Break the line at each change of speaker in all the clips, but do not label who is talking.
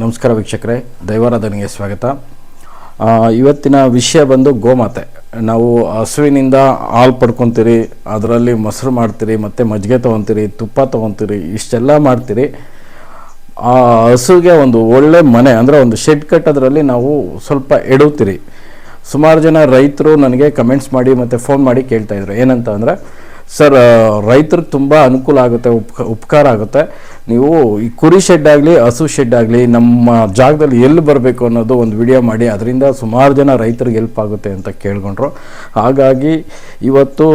ನಮಸ್ಕಾರ ವೀಕ್ಷಕರೇ, ದೈವಾರಾಧನೆಗೆ ಸ್ವಾಗತ. ಇವತ್ತಿನ ವಿಷಯ ಬಂದು ಗೋಮಾತೆ. ನಾವು ಹಸುವಿನಿಂದ ಹಾಲು ಪಡ್ಕೊತೀರಿ, ಅದರಲ್ಲಿ ಮೊಸರು ಮಾಡ್ತೀರಿ, ಮತ್ತು ಮಜ್ಜಿಗೆ ತೊಗೊತೀರಿ, ತುಪ್ಪ ತೊಗೊತೀರಿ, ಇಷ್ಟೆಲ್ಲ ಮಾಡ್ತೀರಿ. ಆ ಹಸುಗೆ ಒಂದು ಒಳ್ಳೆ ಮನೆ, ಅಂದರೆ ಒಂದು ಶೆಡ್ ಕಟ್ಟೋದ್ರಲ್ಲಿ ನಾವು ಸ್ವಲ್ಪ ಎಡುತ್ತೀರಿ ಸುಮಾರು ಜನ ರೈತರು ನನಗೆ ಕಮೆಂಟ್ಸ್ ಮಾಡಿ ಮತ್ತು ಫೋನ್ ಮಾಡಿ ಕೇಳ್ತಾಯಿದ್ರು ಏನಂತ ಅಂದರೆ ಸರ್ ರೈತರಿಗೆ ತುಂಬ ಅನುಕೂಲ ಆಗುತ್ತೆ, ಉಪ್, ಉಪಕಾರ ಆಗುತ್ತೆ. ನೀವು ಈ ಕುರಿ ಶೆಡ್ ಆಗಲಿ, ಹಸು ಶೆಡ್ ಆಗಲಿ, ನಮ್ಮ ಜಾಗದಲ್ಲಿ ಎಲ್ಲಿ ಬರಬೇಕು ಅನ್ನೋದು ಒಂದು ವಿಡಿಯೋ ಮಾಡಿ, ಅದರಿಂದ ಸುಮಾರು ಜನ ರೈತರಿಗೆ ಹೆಲ್ಪ್ ಆಗುತ್ತೆ ಅಂತ ಕೇಳ್ಕೊಂಡ್ರು. ಹಾಗಾಗಿ ಇವತ್ತು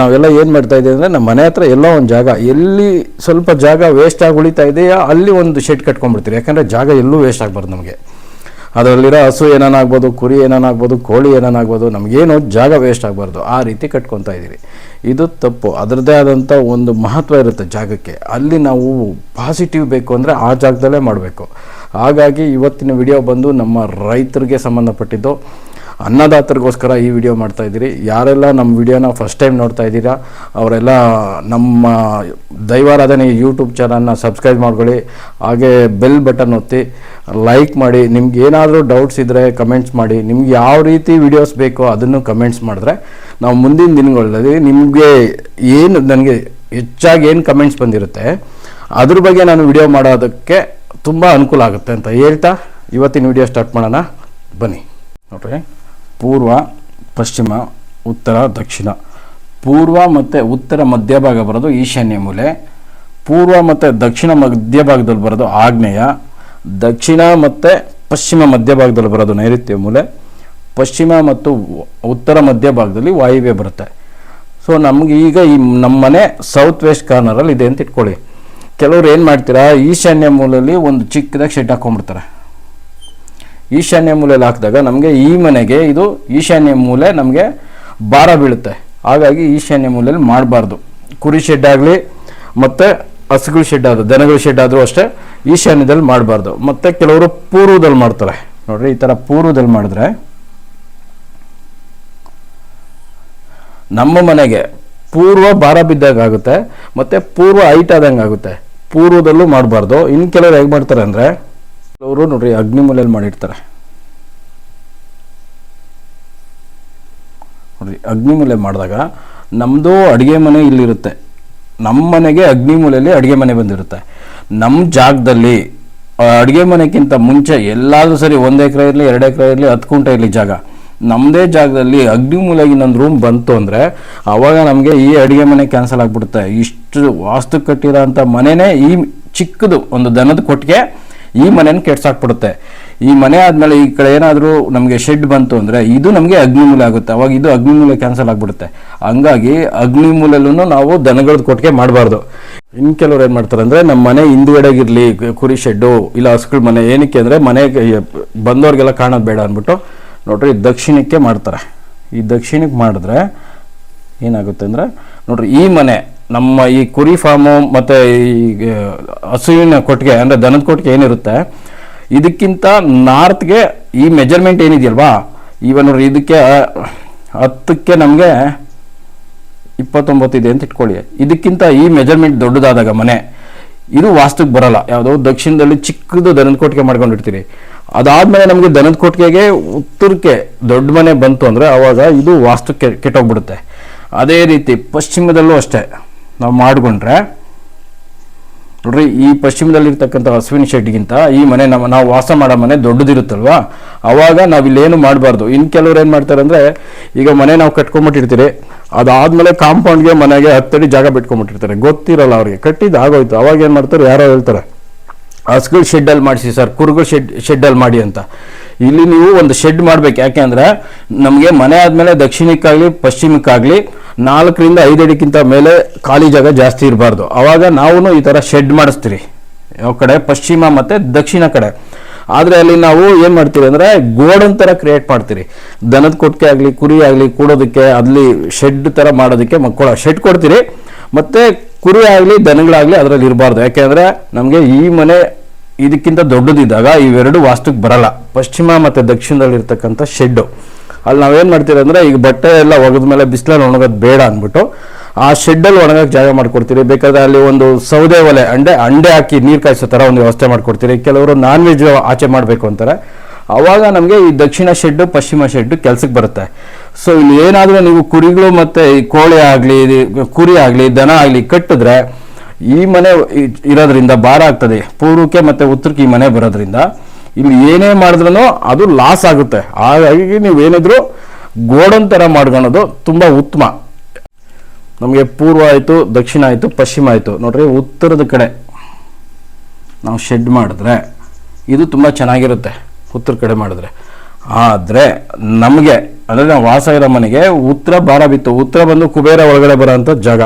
ನಾವೆಲ್ಲ ಏನು ಮಾಡ್ತಾ ಇದ್ದೀವಿ ಅಂದರೆ, ನಮ್ಮ ಮನೆ ಹತ್ರ ಎಲ್ಲೋ ಒಂದು ಜಾಗ, ಎಲ್ಲಿ ಸ್ವಲ್ಪ ಜಾಗ ವೇಸ್ಟ್ ಆಗಿ ಉಳಿತಾ ಇದೆಯಾ, ಅಲ್ಲಿ ಒಂದು ಶೆಡ್ ಕಟ್ಕೊಂಡ್ಬಿಡ್ತೀರಿ. ಯಾಕಂದರೆ ಜಾಗ ಎಲ್ಲೂ ವೇಸ್ಟ್ ಆಗಬಾರ್ದು ನಮಗೆ. ಅದರಲ್ಲಿರೋ ಹಸು ಏನಾನಾಗ್ಬೋದು ಕುರಿ ಏನಾನಾಗ್ಬೋದು ಕೋಳಿ ಏನಾನಾಗ್ಬೋದು ನಮಗೇನು ಜಾಗ ವೇಸ್ಟ್ ಆಗಬಾರ್ದು. ಆ ರೀತಿ ಕಟ್ಕೊತಾ ಇದ್ದೀರಿ. ಇದು ತಪ್ಪು. ಅದರದ್ದೇ ಆದಂಥ ಒಂದು ಮಹತ್ವ ಇರುತ್ತೆ ಜಾಗಕ್ಕೆ. ಅಲ್ಲಿ ನಾವು ಪಾಸಿಟಿವ್ ಬೇಕು ಅಂದರೆ ಆ ಜಾಗದಲ್ಲೇ ಮಾಡಬೇಕು. ಹಾಗಾಗಿ ಇವತ್ತಿನ ವಿಡಿಯೋ ಬಂದು ನಮ್ಮ ರೈತರಿಗೆ ಸಂಬಂಧಪಟ್ಟಿದ್ದು. ಅನ್ನದಾತರಿಗೋಸ್ಕರ ಈ ವಿಡಿಯೋ ಮಾಡ್ತಾ ಇದ್ದೀರಿ. ಯಾರೆಲ್ಲ ನಮ್ಮ ವಿಡಿಯೋನ ಫಸ್ಟ್ ಟೈಮ್ ನೋಡ್ತಾ ಇದ್ದೀರಾ, ಅವರೆಲ್ಲ ನಮ್ಮ ದೈವಾರಾಧನೆ ಯೂಟ್ಯೂಬ್ ಚಾನಲ್ನ ಸಬ್ಸ್ಕ್ರೈಬ್ ಮಾಡ್ಕೊಳ್ಳಿ. ಹಾಗೆ ಬೆಲ್ ಬಟನ್ ಒತ್ತಿ. ಲೈಕ್ ಮಾಡಿ, ನಿಮ್ಗೆ ಏನಾದರೂ ಡೌಟ್ಸ್ ಇದ್ದರೆ ಕಮೆಂಟ್ಸ್ ಮಾಡಿ, ನಿಮ್ಗೆ ಯಾವ ರೀತಿ ವಿಡಿಯೋಸ್ ಬೇಕೋ ಅದನ್ನು ಕಮೆಂಟ್ಸ್ ಮಾಡಿದ್ರೆ, ನಾವು ಮುಂದಿನ ದಿನಗಳಲ್ಲಿ ನಿಮಗೆ ಏನು, ನನಗೆ ಹೆಚ್ಚಾಗಿ ಏನು ಕಮೆಂಟ್ಸ್ ಬಂದಿರುತ್ತೆ, ಅದ್ರ ಬಗ್ಗೆ ನಾನು ವಿಡಿಯೋ ಮಾಡೋದಕ್ಕೆ ತುಂಬ ಅನುಕೂಲ ಆಗುತ್ತೆ ಅಂತ ಹೇಳ್ತಾ, ಇವತ್ತಿನ ವಿಡಿಯೋ ಸ್ಟಾರ್ಟ್ ಮಾಡೋಣ. ಬನ್ನಿ. ನೋಡ್ರಿ, ಪೂರ್ವ, ಪಶ್ಚಿಮ, ಉತ್ತರ, ದಕ್ಷಿಣ. ಪೂರ್ವ ಮತ್ತು ಉತ್ತರ ಮಧ್ಯಭಾಗ ಬರೋದು ಈಶಾನ್ಯ ಮೂಲೆ. ಪೂರ್ವ ಮತ್ತು ದಕ್ಷಿಣ ಮಧ್ಯಭಾಗದಲ್ಲಿ ಬರೋದು ಆಗ್ನೇಯ. ದಕ್ಷಿಣ ಮತ್ತು ಪಶ್ಚಿಮ ಮಧ್ಯಭಾಗದಲ್ಲಿ ಬರೋದು ನೈಋತ್ಯ ಮೂಲೆ. ಪಶ್ಚಿಮ ಮತ್ತು ಉತ್ತರ ಮಧ್ಯಭಾಗದಲ್ಲಿ ವಾಯುವ್ಯ ಬರುತ್ತೆ. ಸೊ ನಮಗೆ ಈಗ ಈ ನಮ್ಮ ಮನೆ ಸೌತ್ ವೆಸ್ಟ್ ಕಾರ್ನರಲ್ಲಿ ಇದೆ ಅಂತ ಇಟ್ಕೊಳ್ಳಿ. ಕೆಲವ್ರು ಏನು ಮಾಡ್ತೀರಾ, ಈಶಾನ್ಯ ಮೂಲೆಯಲ್ಲಿ ಒಂದು ಚಿಕ್ಕದಾಗಿ ಶೆಡ್ ಹಾಕೊಂಡ್ಬಿಡ್ತಾರೆ. ಈಶಾನ್ಯ ಮೂಲೆಯಲ್ಲಿ ಹಾಕಿದಾಗ ನಮಗೆ ಈ ಮನೆಗೆ ಇದು ಈಶಾನ್ಯ ಮೂಲೆ ನಮಗೆ ಭಾರ ಬೀಳುತ್ತೆ. ಹಾಗಾಗಿ ಈಶಾನ್ಯ ಮೂಲೆಯಲ್ಲಿ ಮಾಡಬಾರ್ದು. ಕುರಿ ಶೆಡ್ ಆಗಲಿ, ಮತ್ತು ಹಸುಗಳ ಶೆಡ್ ಆದ್ರು ದನಗಳ ಶೆಡ್ ಆದರೂ ಅಷ್ಟೇ ಈಶಾನ್ಯದಲ್ಲಿ ಮಾಡಬಾರ್ದು. ಮತ್ತು ಕೆಲವರು ಪೂರ್ವದಲ್ಲಿ ಮಾಡ್ತಾರೆ. ನೋಡ್ರಿ, ಈ ಥರ ಪೂರ್ವದಲ್ಲಿ ಮಾಡಿದ್ರೆ ನಮ್ಮ ಮನೆಗೆ ಪೂರ್ವ ಭಾರ ಬಿದ್ದಾಗ ಆಗುತ್ತೆ, ಮತ್ತು ಪೂರ್ವ ಹೈಟ್ ಆದಂಗೆ ಆಗುತ್ತೆ. ಪೂರ್ವದಲ್ಲೂ ಮಾಡಬಾರ್ದು. ಇನ್ನು ಕೆಲವರು ಹೇಗೆ ಮಾಡ್ತಾರೆ ಅಂದರೆ, ಕೆಲವರು ನೋಡ್ರಿ ಅಗ್ನಿಮೂಲೆಯಲ್ಲಿ ಮಾಡಿರ್ತಾರೆ. ನೋಡ್ರಿ ಅಗ್ನಿಮೂಲೆ ಮಾಡಿದಾಗ ನಮ್ಮದು ಅಡುಗೆ ಮನೆ ಇಲ್ಲಿರುತ್ತೆ. ನಮ್ಮ ಮನೆಗೆ ಅಗ್ನಿಮೂಲೆಯಲ್ಲಿ ಅಡುಗೆ ಮನೆ ಬಂದಿರುತ್ತೆ. ನಮ್ಮ ಜಾಗದಲ್ಲಿ ಅಡುಗೆ ಮನೆಗಿಂತ ಮುಂಚೆ ಎಲ್ಲಾದರೂ ಸರಿ ಒಂದು ಎಕರೆ ಇರಲಿ, ಎರಡು ಎಕರೆ ಇರಲಿ, ಹತ್ತು ಕುಂಟೆ ಇರಲಿ ಜಾಗ. ನಮ್ಮದೇ ಜಾಗದಲ್ಲಿ ಅಗ್ನಿ ಮೂಲೆಗೆ ಇನ್ನೊಂದು ರೂಮ್ ಬಂತು ಅಂದರೆ ಆವಾಗ ನಮಗೆ ಈ ಅಡುಗೆ ಮನೆ ಕ್ಯಾನ್ಸಲ್ ಆಗಿಬಿಡುತ್ತೆ. ಇಷ್ಟು ವಾಸ್ತು ಕಟ್ಟಿರೋ ಅಂಥ ಮನೆಯೇ ಈ ಚಿಕ್ಕದು ಒಂದು ದನದ ಕೊಟ್ಟಿಗೆ ಈ ಮನೇನ ಕೆಡ್ಸಾಕ್ಬಿಡುತ್ತೆ. ಈ ಮನೆ ಆದಮೇಲೆ ಈ ಕಡೆ ಏನಾದರೂ ನಮಗೆ ಶೆಡ್ ಬಂತು ಅಂದರೆ ಇದು ನಮಗೆ ಅಗ್ನಿಮೂಲ ಆಗುತ್ತೆ. ಅವಾಗ ಇದು ಅಗ್ನಿಮೂಲ ಕ್ಯಾನ್ಸಲ್ ಆಗಿಬಿಡುತ್ತೆ. ಹಂಗಾಗಿ ಅಗ್ನಿಮೂಲೆಲ್ಲೂ ನಾವು ದನಗಳದ್ದು ಕೊಟ್ಟಿಗೆ ಮಾಡಬಾರ್ದು. ಇನ್ನು ಕೆಲವ್ರು ಏನು ಮಾಡ್ತಾರೆ ಅಂದರೆ ನಮ್ಮ ಮನೆ ಹಿಂದುಗಡೆಗಿರಲಿ, ಕುರಿ ಶೆಡ್ಡು ಇಲ್ಲ ಹಸುಗಳ ಮನೆ, ಏನಕ್ಕೆ ಅಂದರೆ ಮನೆಗೆ ಬಂದವ್ರಿಗೆಲ್ಲ ಕಾಣೋದು ಬೇಡ ಅಂದ್ಬಿಟ್ಟು ನೋಡ್ರಿ ದಕ್ಷಿಣಕ್ಕೆ ಮಾಡ್ತಾರೆ. ಈ ದಕ್ಷಿಣಕ್ಕೆ ಮಾಡಿದ್ರೆ ಏನಾಗುತ್ತೆ ಅಂದರೆ ನೋಡ್ರಿ ಈ ಮನೆ ನಮ್ಮ ಈ ಕುರಿ ಫಾರ್ಮು ಮತ್ತು ಈ ಹಸುವಿನ ಕೊಟ್ಟಿಗೆ ಅಂದರೆ ದನದ ಕೊಟ್ಟಿಗೆ ಏನಿರುತ್ತೆ ಇದಕ್ಕಿಂತ ನಾರ್ತ್ಗೆ ಈ ಮೆಜರ್ಮೆಂಟ್ ಏನಿದೆಯಲ್ವಾ? ಈವನ್ ನೋಡ್ರಿ, ಇದಕ್ಕೆ ಹತ್ತಕ್ಕೆ ನಮಗೆ ಇಪ್ಪತ್ತೊಂಬತ್ತು ಇದೆ ಅಂತ ಇಟ್ಕೊಳ್ಳಿ. ಇದಕ್ಕಿಂತ ಈ ಮೆಜರ್ಮೆಂಟ್ ದೊಡ್ಡದಾದಾಗ ಮನೆ, ಇದು ವಾಸ್ತುಕ್ಕೆ ಬರಲ್ಲ. ಯಾವುದೋ ದಕ್ಷಿಣದಲ್ಲಿ ಚಿಕ್ಕದು ದನದ ಕೊಟ್ಟಿಗೆ ಮಾಡ್ಕೊಂಡಿರ್ತೀರಿ. ಅದಾದ್ಮೇಲೆ ನಮಗೆ ದನದ ಕೊಟ್ಟಿಗೆಗೆ ಉತ್ತರಕ್ಕೆ ದೊಡ್ಡ ಮನೆ ಬಂತು ಅಂದರೆ ಆವಾಗ ಇದು ವಾಸ್ತುಕ್ಕೆ ಕೆಟ್ಟೋಗ್ಬಿಡುತ್ತೆ. ಅದೇ ರೀತಿ ಪಶ್ಚಿಮದಲ್ಲೂ ಅಷ್ಟೇ. ನಾವು ಮಾಡಿಕೊಂಡ್ರೆ ನೋಡ್ರಿ, ಈ ಪಶ್ಚಿಮದಲ್ಲಿರ್ತಕ್ಕಂಥ ಹಸುವಿನ ಶೆಡ್ಗಿಂತ ಈ ಮನೆ ನಮ್ಮ, ನಾವು ವಾಸ ಮಾಡೋ ಮನೆ ದೊಡ್ಡದಿರುತ್ತಲ್ವಾ? ಅವಾಗ ನಾವು ಇಲ್ಲೇನು ಮಾಡಬಾರ್ದು. ಇನ್ನು ಕೆಲವ್ರು ಏನು ಮಾಡ್ತಾರೆ ಅಂದರೆ ಈಗ ಮನೆ ನಾವು ಕಟ್ಕೊಂಬಿಟ್ಟಿರ್ತೀರಿ, ಅದಾದಮೇಲೆ ಕಾಂಪೌಂಡ್ಗೆ ಮನೆಗೆ ಹತ್ತಡಿ ಜಾಗ ಬಿಟ್ಕೊಂಬಿಟ್ಟಿರ್ತಾರೆ. ಗೊತ್ತಿರಲ್ಲ ಅವ್ರಿಗೆ. ಕಟ್ಟಿದ್ದು ಆಗೋಯ್ತು. ಅವಾಗ ಏನು ಮಾಡ್ತಾರೆ? ಯಾರೋ ಹೇಳ್ತಾರೆ, ಹಸುಗಳು ಶೆಡ್ಡಲ್ಲಿ ಮಾಡಿಸಿ ಸರ್. ಕುರುಗಳು ಶೆಡ್ ಶೆಡ್ಡಲ್ಲಿ ಮಾಡಿ ಅಂತ. ಇಲ್ಲಿ ನೀವು ಒಂದು ಶೆಡ್ ಮಾಡ್ಬೇಕು. ಯಾಕೆಂದ್ರೆ ನಮಗೆ ಮನೆ ಆದಮೇಲೆ ದಕ್ಷಿಣಕ್ಕಾಗ್ಲಿ, ಪಶ್ಚಿಮಕ್ಕಾಗ್ಲಿ ನಾಲ್ಕರಿಂದ ಐದು ಅಡಿಗಿಂತ ಮೇಲೆ ಖಾಲಿ ಜಾಗ ಜಾಸ್ತಿ ಇರಬಾರ್ದು. ಅವಾಗ ನಾವು ಈ ಥರ ಶೆಡ್ ಮಾಡಿಸ್ತೀರಿ. ಯಾವ ಕಡೆ? ಪಶ್ಚಿಮ ಮತ್ತು ದಕ್ಷಿಣ ಕಡೆ. ಆದರೆ ಅಲ್ಲಿ ನಾವು ಏನು ಮಾಡ್ತೀವಿ ಅಂದರೆ ಗೋಡನ್ ಥರ ಕ್ರಿಯೇಟ್ ಮಾಡ್ತೀರಿ. ದನದ ಕೊಟ್ಟಿಗೆ ಆಗಲಿ, ಕುರಿ ಆಗಲಿ ಕೂಡೋದಕ್ಕೆ, ಅಲ್ಲಿ ಶೆಡ್ ಥರ ಮಾಡೋದಕ್ಕೆ ಮಕ್ಕಳ ಶೆಡ್ ಕೊಡ್ತೀರಿ. ಮತ್ತು ಕುರಿ ಆಗಲಿ, ದನಗಳಾಗಲಿ ಅದರಲ್ಲಿ ಇರಬಾರ್ದು. ಯಾಕೆಂದರೆ ನಮಗೆ ಈ ಮನೆ ಇದಕ್ಕಿಂತ ದೊಡ್ಡದಿದ್ದಾಗ ಇವೆರಡು ವಾಸ್ತುಕ್ ಬರಲ್ಲ. ಪಶ್ಚಿಮ ಮತ್ತು ದಕ್ಷಿಣದಲ್ಲಿರ್ತಕ್ಕಂಥ ಶೆಡ್ಡು. ಅಲ್ಲಿ ನಾವೇನು ಮಾಡ್ತೀವಿ ಅಂದರೆ ಈಗ ಬಟ್ಟೆ ಎಲ್ಲ ಒಗೆದ ಮೇಲೆ ಬಿಸಿಲಲ್ಲಿ ಒಣಗೋದು ಬೇಡ ಅಂದ್ಬಿಟ್ಟು ಆ ಶೆಡ್ಡಲ್ಲಿ ಒಣಗಕ್ಕೆ ಜಾಗ ಮಾಡ್ಕೊಡ್ತೀರಿ. ಬೇಕಾದ್ರೆ ಅಲ್ಲಿ ಒಂದು ಸೌದೆ ಒಲೆ, ಅಂಡೆ ಅಂಡೆ ಹಾಕಿ ನೀರು ಕಾಯಿಸೋ ಥರ ಒಂದು ವ್ಯವಸ್ಥೆ ಮಾಡ್ಕೊಡ್ತೀರಿ. ಕೆಲವರು ನಾನ್ ವೆಜ್ ಆಚೆ ಮಾಡಬೇಕು ಅಂತಾರೆ. ಆವಾಗ ನಮಗೆ ಈ ದಕ್ಷಿಣ ಶೆಡ್ಡು, ಪಶ್ಚಿಮ ಶೆಡ್ಡು ಕೆಲ್ಸಕ್ಕೆ ಬರುತ್ತೆ. ಸೊ ಇಲ್ಲಿ ಏನಾದರೂ ನೀವು ಕುರಿಗಳು ಮತ್ತು ಈ ಕೋಳಿ ಆಗಲಿ ಕುರಿ ಆಗಲಿ, ದನ ಆಗಲಿ ಕಟ್ಟಿದ್ರೆ ಈ ಮನೆ ಇರೋದ್ರಿಂದ ಭಾರ ಆಗ್ತದೆ. ಪೂರ್ವಕ್ಕೆ ಮತ್ತು ಉತ್ತರಕ್ಕೆ ಈ ಮನೆ ಬರೋದ್ರಿಂದ. ಇಲ್ಲಿ ಏನೇ ಮಾಡಿದ್ರೂ ಅದು ಲಾಸ್ ಆಗುತ್ತೆ. ಹಾಗಾಗಿ ನೀವೇನಿದ್ರು ಗೋಡನ್ ಥರ ಮಾಡ್ಕೊಳೋದು ತುಂಬ ಉತ್ತಮ. ನಮಗೆ ಪೂರ್ವ ಆಯಿತು, ದಕ್ಷಿಣ ಆಯಿತು, ಪಶ್ಚಿಮ ಆಯಿತು. ನೋಡ್ರಿ, ಉತ್ತರದ ಕಡೆ ನಾವು ಶೆಡ್ ಮಾಡಿದ್ರೆ ಇದು ತುಂಬ ಚೆನ್ನಾಗಿರುತ್ತೆ, ಉತ್ತರ ಕಡೆ ಮಾಡಿದ್ರೆ. ಆದರೆ ನಮಗೆ, ಅಂದರೆ ನಾವು ವಾಸ ಇರೋ ಮನೆಗೆ ಉತ್ತರ ಭಾರ ಬಿತ್ತು. ಉತ್ತರ ಬಂದು ಕುಬೇರ ಒಳಗಡೆ ಬರೋಂಥ ಜಾಗ.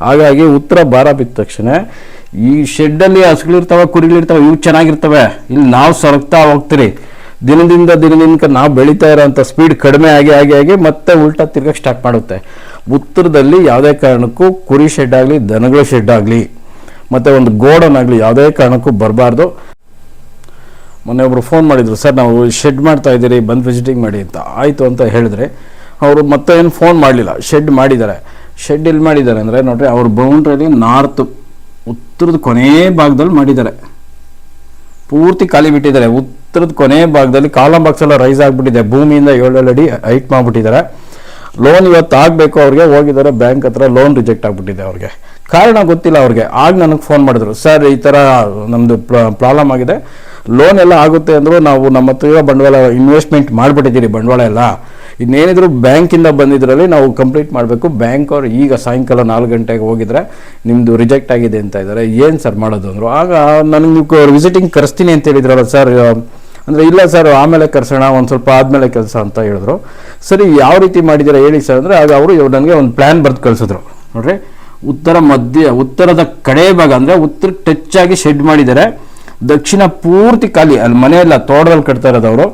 ಹಾಗಾಗಿ ಉತ್ತರ ಭಾರ ಬಿದ್ದ ತಕ್ಷಣ ಈ ಶೆಡ್ಡಲ್ಲಿ ಹಸುಗಳಿರ್ತಾವೆ, ಕುರಿಗಳಿರ್ತಾವೆ, ಇವು ಚೆನ್ನಾಗಿರ್ತವೆ. ಇಲ್ಲಿ ನಾವು ಸೊರಗ್ತಾ ಹೋಗ್ತೀರಿ. ದಿನದಿಂದ ದಿನದಿಂದ ನಾವು ಬೆಳೀತಾ ಇರೋಂಥ ಸ್ಪೀಡ್ ಕಡಿಮೆ ಆಗಿ ಆಗಿ ಆಗಿ ಮತ್ತೆ ಉಲ್ಟಾ ತಿರ್ಗಕ್ಕೆ ಸ್ಟಾರ್ಟ್ ಮಾಡುತ್ತೆ. ಉತ್ತರದಲ್ಲಿ ಯಾವುದೇ ಕಾರಣಕ್ಕೂ ಕುರಿ ಶೆಡ್ ಆಗಲಿ, ದನಗಳ ಶೆಡ್ ಆಗಲಿ, ಮತ್ತು ಒಂದು ಗೋಡನ್ ಆಗಲಿ ಯಾವುದೇ ಕಾರಣಕ್ಕೂ ಬರಬಾರ್ದು. ಮೊನ್ನೆ ಒಬ್ಬರು ಫೋನ್ ಮಾಡಿದ್ರು, ಸರ್, ನಾವು ಶೆಡ್ ಮಾಡ್ತಾ ಇದ್ದೀರಿ, ಬಂದು ವಿಸಿಟಿಂಗ್ ಮಾಡಿ ಅಂತ. ಆಯಿತು ಅಂತ ಹೇಳಿದ್ರೆ, ಅವರು ಮತ್ತೆ ಏನು ಫೋನ್ ಮಾಡಲಿಲ್ಲ. ಶೆಡ್ ಮಾಡಿದ್ದಾರೆ. ಶೆಡ್ ಎಲ್ಲಿ ಮಾಡಿದ್ದಾರೆ ಅಂದರೆ ನೋಡ್ರಿ, ಅವ್ರ ಬೌಂಡ್ರಲ್ಲಿ ನಾರ್ತ್ ಉತ್ತರದ ಕೊನೇ ಭಾಗದಲ್ಲಿ ಮಾಡಿದ್ದಾರೆ. ಪೂರ್ತಿ ಖಾಲಿ ಬಿಟ್ಟಿದ್ದಾರೆ. ಉತ್ತರದ ಕೊನೆ ಭಾಗದಲ್ಲಿ ಕಾಲಂ ಬಾಕ್ಸ್ ಎಲ್ಲ ರೈಸ್ ಆಗಿಬಿಟ್ಟಿದೆ. ಭೂಮಿಯಿಂದ ಏಳೇಳು ಅಡಿ ಹೈಟ್ ಮಾಡಿಬಿಟ್ಟಿದ್ದಾರೆ. ಲೋನ್ ಇವತ್ತು ಆಗಬೇಕು ಅವ್ರಿಗೆ. ಹೋಗಿದ್ದಾರೆ ಬ್ಯಾಂಕ್ ಹತ್ರ ಲೋನ್ ರಿಜೆಕ್ಟ್ ಆಗಿಬಿಟ್ಟಿದೆ ಅವ್ರಿಗೆ. ಕಾರಣ ಗೊತ್ತಿಲ್ಲ ಅವ್ರಿಗೆ. ಆಗ ನನಗೆ ಫೋನ್ ಮಾಡಿದ್ರು. ಸರ್ ಈ ಥರ ನಮ್ಮದು ಪ್ರಾಬ್ಲಮ್ ಆಗಿದೆ. ಲೋನ್ ಎಲ್ಲ ಆಗುತ್ತೆ ಅಂದರು ನಾವು ನಮ್ಮ ಹತ್ರ ಬಂಡವಾಳ ಇನ್ವೆಸ್ಟ್ಮೆಂಟ್ ಮಾಡಿಬಿಟ್ಟಿದ್ದೀರಿ ಬಂಡವಾಳ ಎಲ್ಲ. ಇನ್ನೇನಿದ್ರು ಬ್ಯಾಂಕಿಂದ ಬಂದಿದ್ರಲ್ಲಿ ನಾವು ಕಂಪ್ಲೀಟ್ ಮಾಡಬೇಕು. ಬ್ಯಾಂಕ್ ಅವ್ರು ಈಗ ಸಾಯಂಕಾಲ ನಾಲ್ಕು ಗಂಟೆಗೆ ಹೋಗಿದ್ರೆ ನಿಮ್ಮದು ರಿಜೆಕ್ಟ್ ಆಗಿದೆ ಅಂತ ಇದ್ದಾರೆ ಏನು ಸರ್ ಮಾಡೋದು ಅಂದರು? ಆಗ ನನಗೆ ನೀವು ವಿಸಿಟಿಂಗ್ ಕರೆಸ್ತೀನಿ ಅಂತ ಹೇಳಿದ್ರಲ್ಲ ಸರ್ ಅಂದರೆ ಇಲ್ಲ ಸರ್ ಆಮೇಲೆ ಕರ್ಸೋಣ, ಒಂದು ಸ್ವಲ್ಪ ಆದಮೇಲೆ ಕೆಲಸ ಅಂತ ಹೇಳಿದ್ರು. ಸರಿ, ಯಾವ ರೀತಿ ಮಾಡಿದ್ದೀರಾ ಹೇಳಿ ಸರ್ ಅಂದರೆ, ಆಗ ಅವರು ನನಗೆ ಒಂದು ಪ್ಲ್ಯಾನ್ ಬರೆದು ಕಳಿಸಿದ್ರು. ನೋಡ್ರಿ, ಉತ್ತರ ಮಧ್ಯ, ಉತ್ತರದ ಕಡೆ ಭಾಗ ಅಂದರೆ ಉತ್ತರಕ್ಕೆ ಟಚ್ ಆಗಿ ಶೆಡ್ ಮಾಡಿದ್ದಾರೆ. ದಕ್ಷಿಣ ಪೂರ್ತಿ ಖಾಲಿ, ಅಲ್ಲಿ ಮನೆಯೆಲ್ಲ ತೋಟದಲ್ಲಿ ಕಟ್ತಾ ಇರೋದು ಅವರು.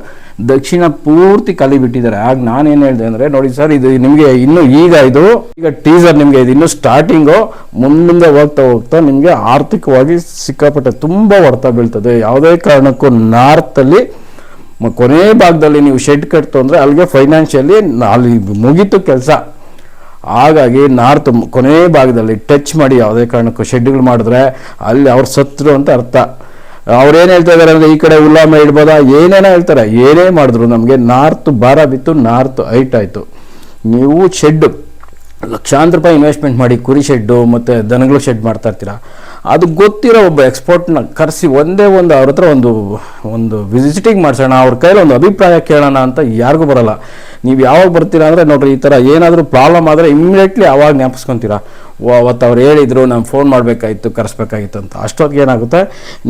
ದಕ್ಷಿಣ ಪೂರ್ತಿ ಕಲಿ ಬಿಟ್ಟಿದ್ದಾರೆ. ಆಗ ನಾನೇನು ಹೇಳಿದೆ ಅಂದರೆ, ನೋಡಿ ಸರ್, ಇದು ನಿಮಗೆ ಇನ್ನು ಈಗ ಇದು, ಈಗ ಟೀಸರ್ ನಿಮಗೆ ಇದು ಇನ್ನು ಸ್ಟಾರ್ಟಿಂಗು ಮುಂದೆ ಹೋಗ್ತಾ ಹೋಗ್ತಾ ನಿಮಗೆ ಆರ್ಥಿಕವಾಗಿ ಸಿಕ್ಕಾಪಟ್ಟೆ ತುಂಬ ಹೊಡೆತ ಬೀಳ್ತದೆ. ಯಾವುದೇ ಕಾರಣಕ್ಕೂ ನಾರ್ತಲ್ಲಿ ಕೊನೆ ಭಾಗದಲ್ಲಿ ನೀವು ಶೆಡ್ ಕಟ್ತು ಅಂದರೆ ಅಲ್ಲಿಗೆ ಫೈನಾನ್ಷಿಯಲಿ ಅಲ್ಲಿ ಮುಗೀತು ಕೆಲಸ. ಹಾಗಾಗಿ ನಾರ್ತ್ ಕೊನೆ ಭಾಗದಲ್ಲಿ ಟಚ್ ಮಾಡಿ ಯಾವುದೇ ಕಾರಣಕ್ಕೂ ಶೆಡ್ಗಳು ಮಾಡಿದ್ರೆ ಅಲ್ಲಿ ಅವ್ರು ಸತ್ರು ಅಂತ ಅರ್ಥ. ಅವ್ರೇನು ಹೇಳ್ತಾ ಇದ್ದಾರೆ ಅಂದರೆ ಈ ಕಡೆ ಉಲ್ಲಾಮ ಇಡ್ಬೋದಾ? ಏನೇನೋ ಹೇಳ್ತಾರೆ. ಏನೇ ಮಾಡಿದ್ರು ನಮಗೆ ನಾರ್ತ್ ಭಾರ ಬಿತ್ತು, ನಾರ್ತ್ ಹೈಟ್ ಆಯಿತು. ನೀವು ಶೆಡ್ ಲಕ್ಷಾಂತರ ರೂಪಾಯಿ ಇನ್ವೆಸ್ಟ್ಮೆಂಟ್ ಮಾಡಿ, ಕುರಿ ಶೆಡ್ಡು ಮತ್ತು ದನಗಳು ಶೆಡ್ ಮಾಡ್ತಾ ಇರ್ತೀರಾ? ಅದು ಗೊತ್ತಿರೋ ಒಬ್ಬ ಎಕ್ಸ್ಪರ್ಟ್ನ ಕರೆಸಿ ಒಂದೇ ಒಂದು ಅವ್ರ ಹತ್ರ ಒಂದು ಒಂದು ವಿಸಿಟಿಂಗ್ ಮಾಡಿಸೋಣ, ಅವ್ರ ಕೈಲಿ ಒಂದು ಅಭಿಪ್ರಾಯ ಕೇಳೋಣ ಅಂತ ಯಾರಿಗೂ ಬರಲ್ಲ. ನೀವು ಯಾವಾಗ ಬರ್ತೀರಾ ಅಂದರೆ ನೋಡ್ರಿ, ಈ ಥರ ಏನಾದರೂ ಪ್ರಾಬ್ಲಮ್ ಆದರೆ ಇಮ್ಮಿಡಿಯೇಟ್ಲಿ ಅವಾಗ ಜ್ಞಾಪಿಸ್ಕೊತೀರಾ ಓ, ಅವತ್ತು ಅವ್ರು ಹೇಳಿದ್ರು ನಾನು ಫೋನ್ ಮಾಡಬೇಕಾಗಿತ್ತು ಕರೆಸ್ಬೇಕಾಗಿತ್ತು ಅಂತ. ಅಷ್ಟೊತ್ತಿಗೆ ಏನಾಗುತ್ತೆ?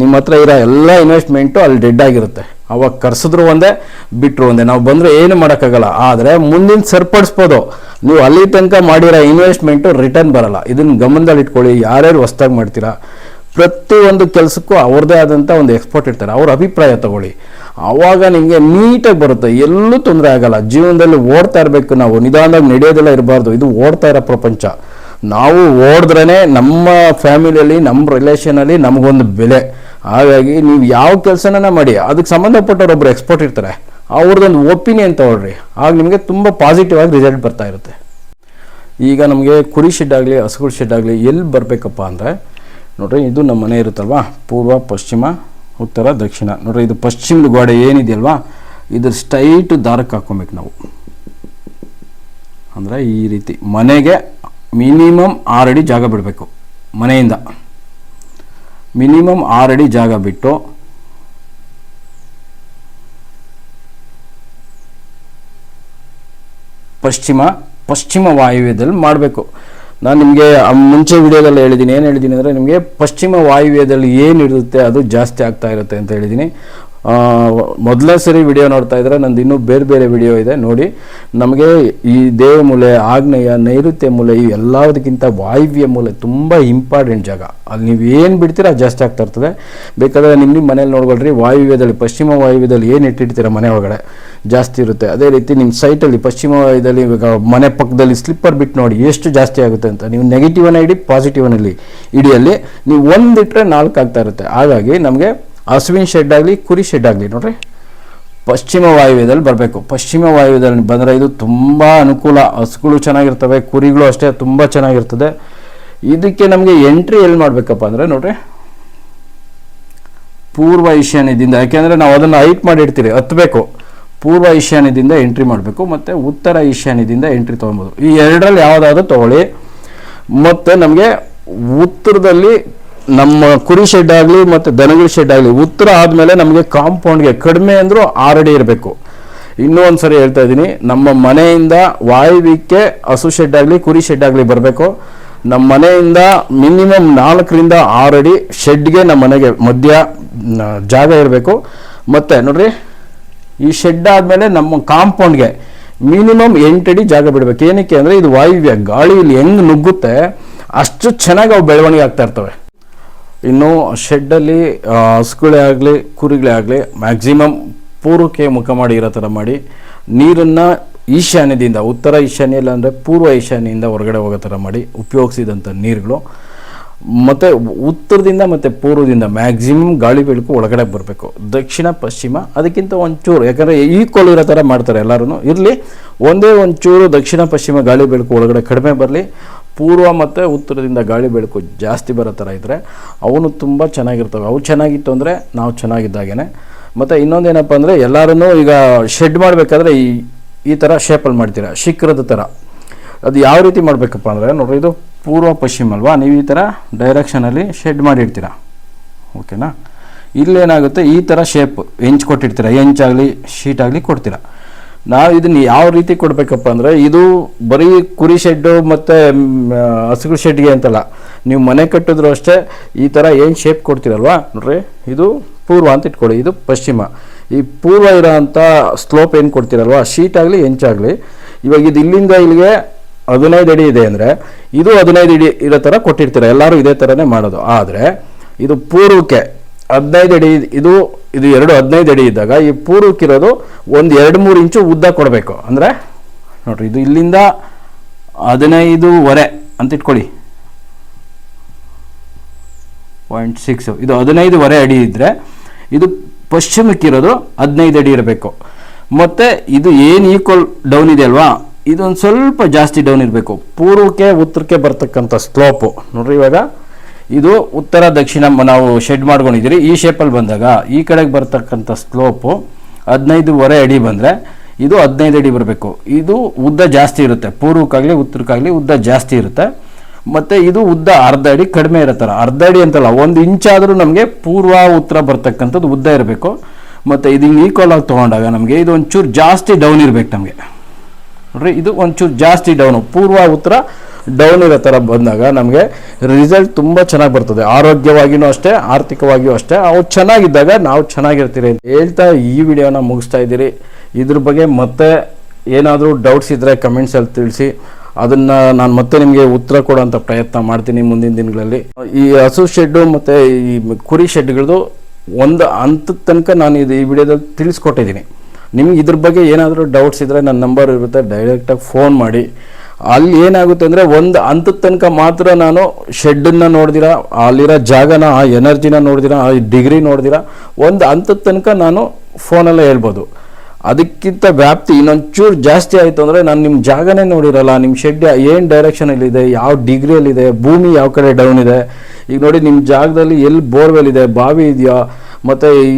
ನಿಮ್ಮ ಹತ್ರ ಇರೋ ಎಲ್ಲ ಇನ್ವೆಸ್ಟ್ಮೆಂಟು ಅಲ್ಲಿ ಡೆಡ್ ಆಗಿರುತ್ತೆ. ಅವಾಗ ಕರೆಸಿದ್ರು ಒಂದೇ ಬಿಟ್ಟರು ಒಂದೇ. ನಾವು ಬಂದರೆ ಏನು ಮಾಡೋಕ್ಕಾಗಲ್ಲ. ಆದರೆ ಮುಂದಿನ ಸರಿಪಡಿಸ್ಬೋದು. ನೀವು ಅಲ್ಲಿ ತನಕ ಮಾಡಿರೋ ಇನ್ವೆಸ್ಟ್ಮೆಂಟು ರಿಟರ್ನ್ ಬರಲ್ಲ. ಇದನ್ನು ಗಮನದಲ್ಲಿ ಇಟ್ಕೊಳ್ಳಿ. ಯಾರ್ಯಾರು ಹೊಸ್ದಾಗಿ ಮಾಡ್ತೀರಾ? ಪ್ರತಿಯೊಂದು ಕೆಲಸಕ್ಕೂ ಅವ್ರದ್ದೇ ಆದಂಥ ಒಂದು ಎಕ್ಸ್ಪರ್ಟ್ ಇರ್ತಾರೆ ಅವ್ರ ಅಭಿಪ್ರಾಯ ತಗೊಳ್ಳಿ. ಆವಾಗ ನಿಮಗೆ ನೀಟಾಗಿ ಬರುತ್ತೆ. ಎಲ್ಲೂ ತೊಂದರೆ ಆಗಲ್ಲ. ಜೀವನದಲ್ಲಿ ಓಡ್ತಾ ಇರಬೇಕು ನಾವು. ನಿಧಾನವಾಗಿ ನಡೆಯೋದೆಲ್ಲ ಇರಬಾರ್ದು. ಇದು ಓಡ್ತಾ ಇರೋ ಪ್ರಪಂಚ. ನಾವು ಓಡಿದ್ರೇ ನಮ್ಮ ಫ್ಯಾಮಿಲಿಯಲ್ಲಿ ನಮ್ಮ ರಿಲೇಷನಲ್ಲಿ ನಮಗೊಂದು ಬೆಲೆ. ಹಾಗಾಗಿ ನೀವು ಯಾವ ಕೆಲಸನ ಮಾಡಿ, ಅದಕ್ಕೆ ಸಂಬಂಧಪಟ್ಟವ್ರು ಒಬ್ಬರು ಎಕ್ಸ್ಪರ್ಟ್ ಇರ್ತಾರೆ, ಅವ್ರದ್ದೊಂದು ಒಪಿನಿಯನ್ ತಗೊಳ್ರಿ. ಆಗ ನಿಮಗೆ ತುಂಬ ಪಾಸಿಟಿವ್ ಆಗಿ ರಿಸಲ್ಟ್ ಬರ್ತಾ ಇರುತ್ತೆ. ಈಗ ನಮಗೆ ಕುರಿ ಶೆಡ್ ಆಗಲಿ, ಹಸುಗಳು ಶೆಡ್ ಆಗಲಿ ಎಲ್ಲಿ ಬರಬೇಕಪ್ಪ ಅಂದರೆ, ನೋಡ್ರಿ, ಇದು ನಮ್ಮ ಮನೆ ಇರುತ್ತಲ್ವಾ? ಪೂರ್ವ, ಪಶ್ಚಿಮ, ಉತ್ತರ, ದಕ್ಷಿಣ. ನೋಡ್ರಿ, ಇದು ಪಶ್ಚಿಮದ ಗೋಡೆ ಏನಿದೆಯಲ್ವಾ ಇದ್ರ ಸ್ಟೈಟ್ ದಾರಕ್ಕೆ ಹಾಕ್ಕೊಬೇಕು ನಾವು. ಅಂದರೆ ಈ ರೀತಿ ಮನೆಗೆ ಮಿನಿಮಮ್ ಆರಡಿ ಜಾಗ ಬಿಡಬೇಕು ಮನೆಯಿಂದ. ಮಿನಿಮಮ್ ಆರು ಅಡಿ ಜಾಗ ಬಿಟ್ಟು ಪಶ್ಚಿಮ ಪಶ್ಚಿಮ ವಾಯುವ್ಯದಲ್ಲಿ ಮಾಡಬೇಕು. ನಾನು ನಿಮಗೆ ಮುಂಚೆ ವಿಡಿಯೋದಲ್ಲಿ ಹೇಳಿದ್ದೀನಿ ಏನು ಹೇಳಿದ್ದೀನಿ ಅಂದರೆ ನಿಮಗೆ ಪಶ್ಚಿಮ ವಾಯುವ್ಯದಲ್ಲಿ ಏನು ಇರುತ್ತೆ ಅದು ಜಾಸ್ತಿ ಆಗ್ತಾ ಇರುತ್ತೆ ಅಂತ ಹೇಳಿದ್ದೀನಿ ಮೊದಲನೇ ಸರಿ ವಿಡಿಯೋ ನೋಡ್ತಾ ಇದ್ರೆ ನಂದು ಇನ್ನೂ ಬೇರೆ ಬೇರೆ ವಿಡಿಯೋ ಇದೆ, ನೋಡಿ. ನಮಗೆ ಈ ದೇವ ಮೂಲೆ, ಆಗ್ನೇಯ, ನೈಋತ್ಯ ಮೂಲೆ, ಈ ಎಲ್ಲದಕ್ಕಿಂತ ವಾಯುವ್ಯ ಮೂಲೆ ತುಂಬ ಇಂಪಾರ್ಟೆಂಟ್ ಜಾಗ. ಅಲ್ಲಿ ನೀವು ಏನು ಬಿಡ್ತೀರ ಜಾಸ್ತಿ ಆಗ್ತಾ ಇರ್ತದೆ. ಬೇಕಾದರೆ ನಿಮ್ಮ ನಿಮ್ಮ ಮನೇಲಿ ನೋಡ್ಕೊಳ್ರಿ, ವಾಯುವ್ಯದಲ್ಲಿ, ಪಶ್ಚಿಮ ವಾಯುವ್ಯದಲ್ಲಿ ಏನು ಇಟ್ಟಿರ್ತೀರ ಮನೆ ಒಳಗಡೆ? ಜಾಸ್ತಿ ಇರುತ್ತೆ. ಅದೇ ರೀತಿ ನಿಮ್ಮ ಸೈಟಲ್ಲಿ ಪಶ್ಚಿಮ ವಾಯುವ್ಯದಲ್ಲಿ ಇವಾಗ ಮನೆ ಪಕ್ಕದಲ್ಲಿ ಸ್ಲಿಪ್ಪರ್ ಬಿಟ್ಟು ನೋಡಿ ಎಷ್ಟು ಜಾಸ್ತಿ ಆಗುತ್ತೆ ಅಂತ. ನೀವು ನೆಗೆಟಿವನ್ನ ಇಡಿ ಪಾಸಿಟಿವನಲ್ಲಿ ಇಡಿಯಲ್ಲಿ ನೀವು ಒಂದು ಇಟ್ಟರೆ ನಾಲ್ಕು ಆಗ್ತಾ ಇರುತ್ತೆ. ಹಾಗಾಗಿ ನಮಗೆ ಹಸುವಿನ ಶೆಡ್ ಆಗಲಿ, ಕುರಿ ಶೆಡ್ ಆಗಲಿ ನೋಡ್ರಿ. ಪಶ್ಚಿಮ ವಾಯುವ್ಯದಲ್ಲಿ ಬರಬೇಕು. ಪಶ್ಚಿಮ ವಾಯುವ್ಯದಲ್ಲಿ ಬಂದರೆ ಇದು ತುಂಬ ಅನುಕೂಲ. ಹಸುಗಳು ಚೆನ್ನಾಗಿರ್ತವೆ, ಕುರಿಗಳು ಅಷ್ಟೇ ತುಂಬ ಚೆನ್ನಾಗಿರ್ತದೆ. ಇದಕ್ಕೆ ನಮಗೆ ಎಂಟ್ರಿ ಎಲ್ಲಿ ಮಾಡಬೇಕಪ್ಪ ಅಂದರೆ ನೋಡ್ರಿ. ಪೂರ್ವ ಈಶಾನ್ಯದಿಂದ, ಯಾಕೆಂದರೆ ನಾವು ಅದನ್ನು ಹೈಟ್ ಮಾಡಿ ಇಡ್ತೀರಿ ಹತ್ತಬೇಕು ಪೂರ್ವ ಈಶಾನ್ಯದಿಂದ ಎಂಟ್ರಿ ಮಾಡಬೇಕು, ಮತ್ತು ಉತ್ತರ ಈಶಾನ್ಯದಿಂದ ಎಂಟ್ರಿ ತೊಗೊಬೋದು ಈ ಎರಡರಲ್ಲಿ ಯಾವುದಾದ್ರೂ ತೊಗೊಳ್ಳಿ. ಮತ್ತು ನಮಗೆ ಉತ್ತರದಲ್ಲಿ ನಮ್ಮ ಕುರಿ ಶೆಡ್ ಆಗಲಿ ಮತ್ತು ದನಗಳ ಶೆಡ್ ಆಗಲಿ ಉತ್ತರ ಆದಮೇಲೆ ನಮಗೆ ಕಾಂಪೌಂಡ್ಗೆ ಕಡಿಮೆ ಅಂದರೂ ಆರಡಿ ಇರಬೇಕು. ಇನ್ನೂ ಒಂದು ಸರಿ ಹೇಳ್ತಾ ಇದ್ದೀನಿ, ನಮ್ಮ ಮನೆಯಿಂದ ವಾಯುವ್ಯಕ್ಕೆ ಹಸು ಶೆಡ್ ಆಗಲಿ ಕುರಿ ಶೆಡ್ ಆಗಲಿ ಬರಬೇಕು. ನಮ್ಮ ಮನೆಯಿಂದ ಮಿನಿಮಮ್ ನಾಲ್ಕರಿಂದ ಆರು ಅಡಿ ಶೆಡ್ಗೆ ನಮ್ಮ ಮನೆಗೆ ಮಧ್ಯ ಜಾಗ ಇರಬೇಕು. ಮತ್ತು ನೋಡ್ರಿ, ಈ ಶೆಡ್ ಆದಮೇಲೆ ನಮ್ಮ ಕಾಂಪೌಂಡ್ಗೆ ಮಿನಿಮಮ್ ಎಂಟಡಿ ಜಾಗ ಬಿಡಬೇಕು. ಏನಕ್ಕೆ ಅಂದರೆ ಇದು ವಾಯುವ್ಯ, ಗಾಳಿಯಲ್ಲಿ ಹೆಂಗೆ ನುಗ್ಗುತ್ತೆ ಅಷ್ಟು ಚೆನ್ನಾಗಿ ಅವು ಬೆಳವಣಿಗೆ ಆಗ್ತಾ ಇರ್ತವೆ. ಇನ್ನು ಶೆಡ್ಡಲ್ಲಿ ಹಸುಗಳೇ ಆಗಲಿ, ಕುರಿಗಳೇ ಆಗಲಿ ಮ್ಯಾಕ್ಸಿಮಮ್ ಪೂರ್ವಕ್ಕೆ ಮುಖ ಮಾಡಿ ಇರೋ ಥರ ಮಾಡಿ, ನೀರನ್ನು ಈಶಾನ್ಯದಿಂದ, ಉತ್ತರ ಈಶಾನ್ಯ ಇಲ್ಲ ಅಂದರೆ ಪೂರ್ವ ಈಶಾನ್ಯದಿಂದ ಹೊರಗಡೆ ಹೋಗೋ ಥರ ಮಾಡಿ ಉಪಯೋಗಿಸಿದಂಥ ನೀರುಗಳು. ಮತ್ತು ಉತ್ತರದಿಂದ ಮತ್ತು ಪೂರ್ವದಿಂದ ಮ್ಯಾಕ್ಸಿಮಮ್ ಗಾಳಿ ಬೆಳಕು ಒಳಗಡೆ ಬರಬೇಕು. ದಕ್ಷಿಣ, ಪಶ್ಚಿಮ, ಅದಕ್ಕಿಂತ ಒಂಚೂರು, ಯಾಕಂದರೆ ಈಕ್ವಲ್ ಇರೋ ಥರ ಮಾಡ್ತಾರೆ ಎಲ್ಲರೂ ಇರಲಿ, ಒಂದೇ ಒಂಚೂರು ದಕ್ಷಿಣ, ಪಶ್ಚಿಮ ಗಾಳಿ ಬೆಳಕು ಒಳಗಡೆ ಕಡಿಮೆ ಬರಲಿ. ಪೂರ್ವ ಮತ್ತು ಉತ್ತರದಿಂದ ಗಾಳಿ ಬೆಳಕು ಜಾಸ್ತಿ ಬರೋ ಥರ ಇದ್ದರೆ ಅವನು ತುಂಬ ಚೆನ್ನಾಗಿರ್ತವೆ. ಅವು ಚೆನ್ನಾಗಿತ್ತು ಅಂದರೆ ನಾವು ಚೆನ್ನಾಗಿದ್ದಾಗೇ ಮತ್ತು ಇನ್ನೊಂದೇನಪ್ಪ ಅಂದರೆ ಎಲ್ಲರೂ ಈಗ ಶೆಡ್ ಮಾಡಬೇಕಾದ್ರೆ ಈ ಈ ಥರ ಶೇಪಲ್ಲಿ ಮಾಡ್ತೀರಾ. ಶಿಖರದ ಥರ ಅದು ಯಾವ ರೀತಿ ಮಾಡಬೇಕಪ್ಪ ಅಂದರೆ ನೋಡ್ರಿ, ಇದು ಪೂರ್ವ ಪಶ್ಚಿಮ ಅಲ್ವಾ? ನೀವು ಈ ಥರ ಡೈರೆಕ್ಷನಲ್ಲಿ ಶೆಡ್ ಮಾಡಿರ್ತೀರ. ಓಕೆನಾ ಇಲ್ಲೇನಾಗುತ್ತೆ ಈ ಥರ ಶೇಪ್ ಹೆಂಚ್ ಕೊಟ್ಟಿರ್ತೀರ. ಹೆಂಚಾಗಲಿ ಶೀಟ್ ಆಗಲಿ ಕೊಡ್ತೀರ. ನಾವು ಇದನ್ನ ಯಾವ ರೀತಿ ಕೊಡಬೇಕಪ್ಪ ಅಂದರೆ ಇದು ಬರೀ ಕುರಿ ಶೆಡ್ಡು ಮತ್ತು ಹಸುಗಳ ಶೆಡ್ಗೆ ಅಂತಲ್ಲ. ನೀವು ಮನೆ ಕಟ್ಟಿದ್ರು ಅಷ್ಟೇ ಈ ಥರ ಏನು ಶೇಪ್ ಕೊಡ್ತೀರಲ್ವಾ? ನೋಡ್ರಿ, ಇದು ಪೂರ್ವ ಅಂತ ಇಟ್ಕೊಳ್ಳಿ, ಇದು ಪಶ್ಚಿಮ. ಈ ಪೂರ್ವ ಇರೋ ಅಂಥ ಸ್ಲೋಪ್ ಏನು ಕೊಡ್ತೀರಲ್ವಾ? ಶೀಟ್ ಆಗಲಿ ಹೆಂಚಾಗಲಿ ಇವಾಗ ಇದು ಇಲ್ಲಿಂದ ಇಲ್ಲಿಗೆ ಹದಿನೈದು ಅಡಿ ಇದೆ ಅಂದರೆ, ಇದು ಹದಿನೈದು ಅಡಿ ಇರೋ ಥರ ಕೊಟ್ಟಿರ್ತೀರ. ಎಲ್ಲರೂ ಇದೇ ಥರನೇ ಮಾಡೋದು. ಆದರೆ, ಇದು ಪೂರ್ವಕ್ಕೆ ಹದಿನೈದು ಅಡಿ ಇದು ಇದು ಎರಡು ಹದಿನೈದು ಅಡಿ ಇದ್ದಾಗ ಈ ಪೂರ್ವಕ್ಕಿರೋದು ಒಂದು ಎರಡು ಮೂರು ಇಂಚು ಉದ್ದ ಕೊಡಬೇಕು. ಅಂದರೆ ನೋಡ್ರಿ, ಇದು ಇಲ್ಲಿಂದ ಹದಿನೈದುವರೆ ಅಂತ ಇಟ್ಕೊಳ್ಳಿ. Point six. ಇದು ಹದಿನೈದುವರೆ ಅಡಿ ಇದ್ದರೆ ಇದು ಪಶ್ಚಿಮಕ್ಕಿರೋದು ಹದಿನೈದು ಅಡಿ ಇರಬೇಕು. ಮತ್ತು ಇದು ಏನು ಈಕ್ವಲ್ ಡೌನ್ ಇದೆ ಅಲ್ವಾ? ಇದೊಂದು ಸ್ವಲ್ಪ ಜಾಸ್ತಿ ಡೌನ್ ಇರಬೇಕು. ಪೂರ್ವಕ್ಕೆ, ಉತ್ತರಕ್ಕೆ ಬರ್ತಕ್ಕಂಥ ಸ್ಲೋಪು ನೋಡ್ರಿ ಇವಾಗ ಇದು ಉತ್ತರ ದಕ್ಷಿಣ ನಾವು ಶೆಡ್ ಮಾಡ್ಕೊಂಡಿದ್ದೀರಿ. ಈ ಶೇಪಲ್ಲಿ ಬಂದಾಗ ಈ ಕಡೆಗೆ ಬರ್ತಕ್ಕಂಥ ಸ್ಲೋಪು ಹದಿನೈದುವರೆ ಅಡಿ ಬಂದರೆ ಇದು ಹದಿನೈದು ಅಡಿ ಬರಬೇಕು. ಇದು ಉದ್ದ ಜಾಸ್ತಿ ಇರುತ್ತೆ. ಪೂರ್ವಕ್ಕಾಗಲಿ, ಉತ್ತರಕ್ಕಾಗಲಿ ಉದ್ದ ಜಾಸ್ತಿ ಇರುತ್ತೆ. ಮತ್ತು ಇದು ಉದ್ದ ಅರ್ಧ ಅಡಿ ಕಡಿಮೆ ಇರುತ್ತಲ್ಲ ಅರ್ಧ ಅಡಿ ಅಂತಲ್ಲ, ಒಂದು ಇಂಚಾದರೂ ನಮಗೆ ಪೂರ್ವ ಉತ್ತರ ಬರ್ತಕ್ಕಂಥದ್ದು ಉದ್ದ ಇರಬೇಕು. ಮತ್ತು ಇದು ಈಕ್ವಲ್ ಆಗಿ ತೊಗೊಂಡಾಗ ನಮಗೆ ಇದು ಒಂಚೂರು ಜಾಸ್ತಿ ಡೌನ್ ಇರಬೇಕು ನಮಗೆ. ನೋಡ್ರಿ, ಇದು ಒಂಚೂರು ಜಾಸ್ತಿ ಡೌನು ಪೂರ್ವ, ಉತ್ತರ ಡೌನ್ ಇರೋ ಥರ ಬಂದಾಗ ನಮಗೆ ರಿಸಲ್ಟ್ ತುಂಬ ಚೆನ್ನಾಗಿ ಬರ್ತದೆ. ಆರೋಗ್ಯವಾಗಿಯೂ ಅಷ್ಟೇ, ಆರ್ಥಿಕವಾಗಿಯೂ ಅಷ್ಟೇ. ಅವು ಚೆನ್ನಾಗಿದ್ದಾಗ ನಾವು ಚೆನ್ನಾಗಿರ್ತೀರಿ ಅಂತ ಹೇಳ್ತಾ ಈ ವಿಡಿಯೋನ ಮುಗಿಸ್ತಾ ಇದ್ದೀರಿ. ಇದ್ರ ಬಗ್ಗೆ ಮತ್ತೆ ಏನಾದರೂ ಡೌಟ್ಸ್ ಇದ್ದರೆ ಕಮೆಂಟ್ಸಲ್ಲಿ ತಿಳಿಸಿ. ಅದನ್ನು ನಾನು ಮತ್ತೆ ನಿಮಗೆ ಉತ್ತರ ಕೊಡೋಂಥ ಪ್ರಯತ್ನ ಮಾಡ್ತೀನಿ ಮುಂದಿನ ದಿನಗಳಲ್ಲಿ. ಈ ಹಸು ಶೆಡ್ಡು ಮತ್ತು ಈ ಕುರಿ ಶೆಡ್ಗಳದ್ದು ಒಂದು ಹಂತದ ತನಕ ನಾನು ಇದು ಈ ವಿಡಿಯೋದಲ್ಲಿ ತಿಳಿಸ್ಕೊಟ್ಟಿದ್ದೀನಿ. ನಿಮ್ಗೆ ಇದ್ರ ಬಗ್ಗೆ ಏನಾದರೂ ಡೌಟ್ಸ್ ಇದ್ದರೆ ನನ್ನ ನಂಬರ್ ಇರುತ್ತೆ ಡೈರೆಕ್ಟಾಗಿ ಫೋನ್ ಮಾಡಿ. ಅಲ್ಲಿ ಏನಾಗುತ್ತೆ ಅಂದರೆ ಒಂದು ಹಂತದ ತನಕ ಮಾತ್ರ ನಾನು ಶೆಡ್ಡನ್ನು ನೋಡಿದಿರಾ, ಅಲ್ಲಿರೋ ಜಾಗನ, ಆ ಎನರ್ಜಿನ ನೋಡಿದಿರಾ, ಆ ಡಿಗ್ರಿ ನೋಡಿದಿರಾ, ಒಂದು ಹಂತದ ತನಕ ನಾನು ಫೋನಲ್ಲೇ ಹೇಳ್ಬೋದು. ಅದಕ್ಕಿಂತ ವ್ಯಾಪ್ತಿ ಇನ್ನೊಂಚೂರು ಜಾಸ್ತಿ ಆಯಿತು ಅಂದರೆ ನಾನು ನಿಮ್ಮ ಜಾಗನೇ ನೋಡಿರಲ್ಲ ನಿಮ್ಮ ಶೆಡ್ ಏನು ಡೈರೆಕ್ಷನಲ್ಲಿದೆ ಯಾವ ಡಿಗ್ರಿಯಲ್ಲಿದೆ ಭೂಮಿ ಯಾವ ಕಡೆ ಡೌನ್ ಇದೆ. ಈಗ ನೋಡಿ ನಿಮ್ಮ ಜಾಗದಲ್ಲಿ ಎಲ್ಲಿ ಬೋರ್ವೆಲ್ ಇದೆ, ಬಾವಿ ಇದೆಯಾ, ಮತ್ತು ಈ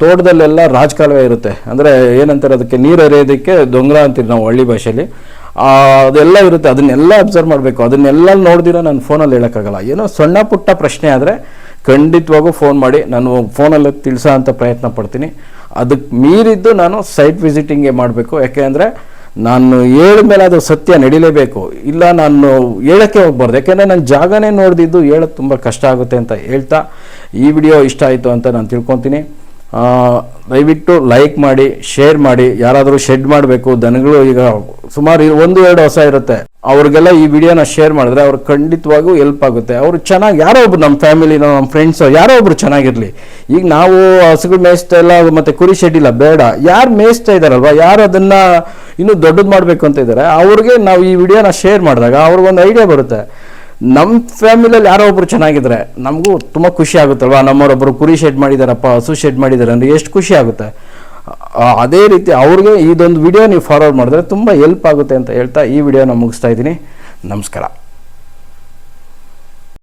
ತೋಟದಲ್ಲೆಲ್ಲ ರಾಜಕಾಲುವೆ ಇರುತ್ತೆ. ಅಂದರೆ ಏನಂತಾರೆ ಅದಕ್ಕೆ, ನೀರು ಹರಿಯೋದಕ್ಕೆ ದೊಂಗ್ರ ಅಂತೀವಿ ನಾವು ಹಳ್ಳಿ ಭಾಷೆಯಲ್ಲಿ. ಅದೆಲ್ಲ ಇರುತ್ತೆ, ಅದನ್ನೆಲ್ಲ ಅಬ್ಸರ್ವ್ ಮಾಡಬೇಕು. ಅದನ್ನೆಲ್ಲ ನೋಡಿದಿರೋ ನಾನು ಫೋನಲ್ಲಿ ಹೇಳೋಕ್ಕಾಗಲ್ಲ. ಏನೋ ಸಣ್ಣ ಪುಟ್ಟ ಪ್ರಶ್ನೆ ಆದರೆ ಖಂಡಿತವಾಗೂ ಫೋನ್ ಮಾಡಿ, ನಾನು ಫೋನಲ್ಲಿ ತಿಳಿಸೋ ಅಂತ ಪ್ರಯತ್ನ ಪಡ್ತೀನಿ. ಅದಕ್ಕೆ ಮೀರಿದ್ದು ನಾನು ಸೈಟ್ ವಿಸಿಟಿಂಗೇ ಮಾಡಬೇಕು. ಯಾಕೆ ಅಂದರೆ, ನಾನು ಮೇಲೆ ಅದು ಸತ್ಯ ನಡೀಲೇಬೇಕು. ಇಲ್ಲ ನಾನು ಹೇಳೋಕ್ಕೆ ಹೋಗ್ಬಾರ್ದು. ಯಾಕೆಂದರೆ ನಾನು ಜಾಗನೇ ನೋಡಿದಿದ್ದು ಹೇಳೋದು ತುಂಬ ಕಷ್ಟ ಆಗುತ್ತೆ ಅಂತ ಹೇಳ್ತಾ ಈ ವಿಡಿಯೋ ಇಷ್ಟ ಆಯಿತು ಅಂತ ನಾನು ತಿಳ್ಕೊತೀನಿ. ದಯವಿಟ್ಟು ಲೈಕ್ ಮಾಡಿ ಶೇರ್ ಮಾಡಿ, ಯಾರಾದರೂ ಶೆಡ್ ಮಾಡಬೇಕು, ದನಗಳು ಈಗ ಸುಮಾರು ಒಂದು, ಎರಡು ಹೊಸ ಇರುತ್ತೆ. ಅವ್ರಿಗೆಲ್ಲ ಈ ವಿಡಿಯೋನ ಶೇರ್ ಮಾಡಿದ್ರೆ ಅವ್ರು ಖಂಡಿತವಾಗೂ ಹೆಲ್ಪ್ ಆಗುತ್ತೆ. ಅವರು ಚೆನ್ನಾಗಿ ಯಾರೋ ಒಬ್ರು ನಮ್ಮ ಫ್ಯಾಮಿಲಿನೋ ನಮ್ಮ ಫ್ರೆಂಡ್ಸೋ ಯಾರೋ ಒಬ್ರು ಚೆನ್ನಾಗಿರಲಿ. ಈಗ ನಾವು ಹಸುಗಳು ಮೇಯಿಸ್ತಾ ಇಲ್ಲ ಮತ್ತೆ ಕುರಿ ಶೆಡ್ ಇಲ್ಲ, ಬೇಡ. ಯಾರು ಮೇಯಿಸ್ತಾ ಇದ್ದಾರಲ್ವ ಯಾರು ಅದನ್ನ ಇನ್ನೂ ದೊಡ್ಡದು ಮಾಡಬೇಕು ಅಂತ ಇದ್ದಾರೆ ಅವ್ರಿಗೆ ನಾವು ಈ ವಿಡಿಯೋನ ಶೇರ್ ಮಾಡಿದಾಗ ಅವ್ರಿಗೊಂದು ಐಡಿಯಾ ಬರುತ್ತೆ. ನಮ್ಮ ಫ್ಯಾಮಿಲಿಯಲ್ಲಿ ಯಾರೋ ಒಬ್ರು ಚೆನ್ನಾಗಿದ್ರೆ ನಮಗೂ ತುಂಬ ಖುಷಿ ಆಗುತ್ತಲ್ವಾ? ನಮ್ಮವರೊಬ್ಬರು ಕುರಿ ಶೆಡ್ ಮಾಡಿದಾರಪ್ಪ, ಹಸು ಶೆಡ್ ಮಾಡಿದ್ದಾರೆ ಅಂದರೆ ಎಷ್ಟು ಖುಷಿ ಆಗುತ್ತೆ? ಅದೇ ರೀತಿ ಅವ್ರಿಗೆ ಇದೊಂದು ವಿಡಿಯೋ ನೀವು ಫಾರ್ವರ್ಡ್ ಮಾಡಿದ್ರೆ ತುಂಬ ಹೆಲ್ಪ್ ಆಗುತ್ತೆ ಅಂತ ಹೇಳ್ತಾ ಈ ವಿಡಿಯೋನ ಮುಗಿಸ್ತಾ ಇದ್ದೀನಿ. ನಮಸ್ಕಾರ.